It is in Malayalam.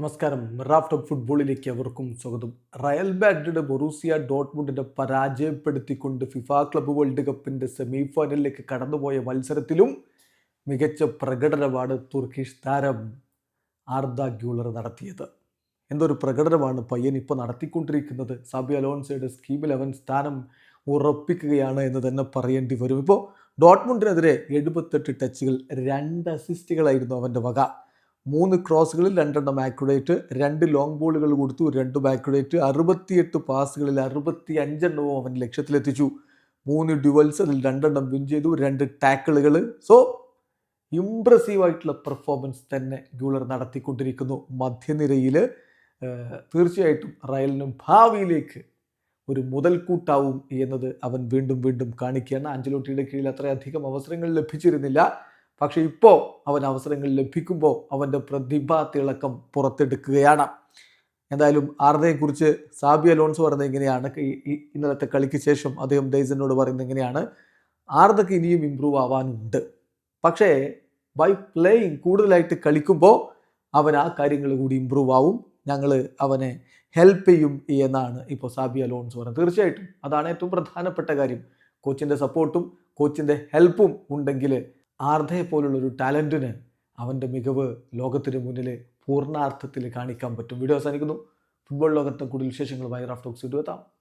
നമസ്കാരം. റാഫ് ടോക്ക് ഫുട്ബോളിലേക്ക് അവർക്കും സ്വാഗതം. റയൽ ബാഡ്രിഡ് ബൊറൂസിയ ഡോട്ട്മുണ്ടിനെ പരാജയപ്പെടുത്തിക്കൊണ്ട് ഫിഫ ക്ലബ്ബ് വേൾഡ് കപ്പിന്റെ സെമി ഫൈനലിലേക്ക് കടന്നുപോയ മത്സരത്തിലും മികച്ച പ്രകടനമാണ് തുർക്കിഷ് താരം ആർദ ഗ്യൂളർ നടത്തിയത്. എന്തൊരു പ്രകടനമാണ് പയ്യൻ ഇപ്പോൾ നടത്തിക്കൊണ്ടിരിക്കുന്നത്. സാബി അലോൺസയുടെ സ്കീം ഇലവൻ സ്ഥാനം ഉറപ്പിക്കുകയാണ് എന്ന് തന്നെ പറയേണ്ടി വരും. ഇപ്പോൾ ഡോട്ട്മുണ്ടിനെതിരെ എഴുപത്തെട്ട് ടച്ചുകൾ രണ്ട് അസിസ്റ്റുകളായിരുന്നു അവന്റെ വക. മൂന്ന് ക്രോസുകളിൽ രണ്ടെണ്ണം ആക്യുറേറ്റ് രണ്ട് ലോങ് ബോളുകൾ കൊടുത്തു രണ്ടും ആക്യുറേറ്റ് അറുപത്തിയെട്ട് പാസുകളിൽ അറുപത്തി അഞ്ചെണ്ണവും അവൻ ലക്ഷ്യത്തിലെത്തിച്ചു. മൂന്ന് ഡ്യുവൽസ് അതിൽ രണ്ടെണ്ണം വിൻ ചെയ്തു രണ്ട് ടാക്കിളുകൾ സോ ഇംപ്രസീവ് ആയിട്ടുള്ള പെർഫോമൻസ് തന്നെ ഗ്യൂളർ നടത്തിക്കൊണ്ടിരിക്കുന്നു. മധ്യനിരയിൽ തീർച്ചയായിട്ടും റയലിനും ഭാവിയിലേക്ക് ഒരു മുതൽക്കൂട്ടാവും എന്നത് അവൻ വീണ്ടും വീണ്ടും കാണിക്കുകയാണ്. അഞ്ചലോട്ടിയുടെ കീഴിൽ അത്രയധികം അവസരങ്ങൾ ലഭിച്ചിരുന്നില്ല. പക്ഷേ ഇപ്പോൾ അവൻ അവസരങ്ങൾ ലഭിക്കുമ്പോൾ അവന്റെ പ്രതിഭാ തിളക്കം പുറത്തെടുക്കുകയാണ്. എന്തായാലും ആർദയെക്കുറിച്ച് സാബി അലോൺസ് പറയുന്നത് ഇങ്ങനെയാണ് ഇന്നലത്തെ കളിക്ക് ശേഷം അദ്ദേഹം ഡെയ്സനോട് പറയുന്നത് ഇങ്ങനെയാണ് ആർദക്ക് ഇനിയും ഇമ്പ്രൂവ് ആവാനുണ്ട്. പക്ഷേ ബൈ പ്ലേയിങ് കൂടുതലായിട്ട് കളിക്കുമ്പോൾ അവൻ ആ കാര്യങ്ങൾ കൂടി ഇമ്പ്രൂവ് ആവും. ഞങ്ങൾ അവനെ ഹെൽപ്പ് ചെയ്യും എന്നാണ് ഇപ്പോൾ സാബി അലോൺസ് പറയുന്നത്. തീർച്ചയായിട്ടും അതാണ് ഏറ്റവും പ്രധാനപ്പെട്ട കാര്യം. കോച്ചിന്റെ സപ്പോർട്ടും കോച്ചിന്റെ ഹെൽപ്പും ഉണ്ടെങ്കിൽ ആർദ്ധയെ പോലുള്ളൊരു ടാലന്റിന് അവന്റെ മികവ് ലോകത്തിന് മുന്നിൽ പൂർണാർത്ഥത്തിൽ കാണിക്കാൻ പറ്റും. വീഡിയോ അവസാനിക്കുന്നു. ഫുട്ബോൾ ലോകത്തെ കൂടുതൽ വിശേഷങ്ങളുമായി റാഫ് ടോക്സ് എത്താം.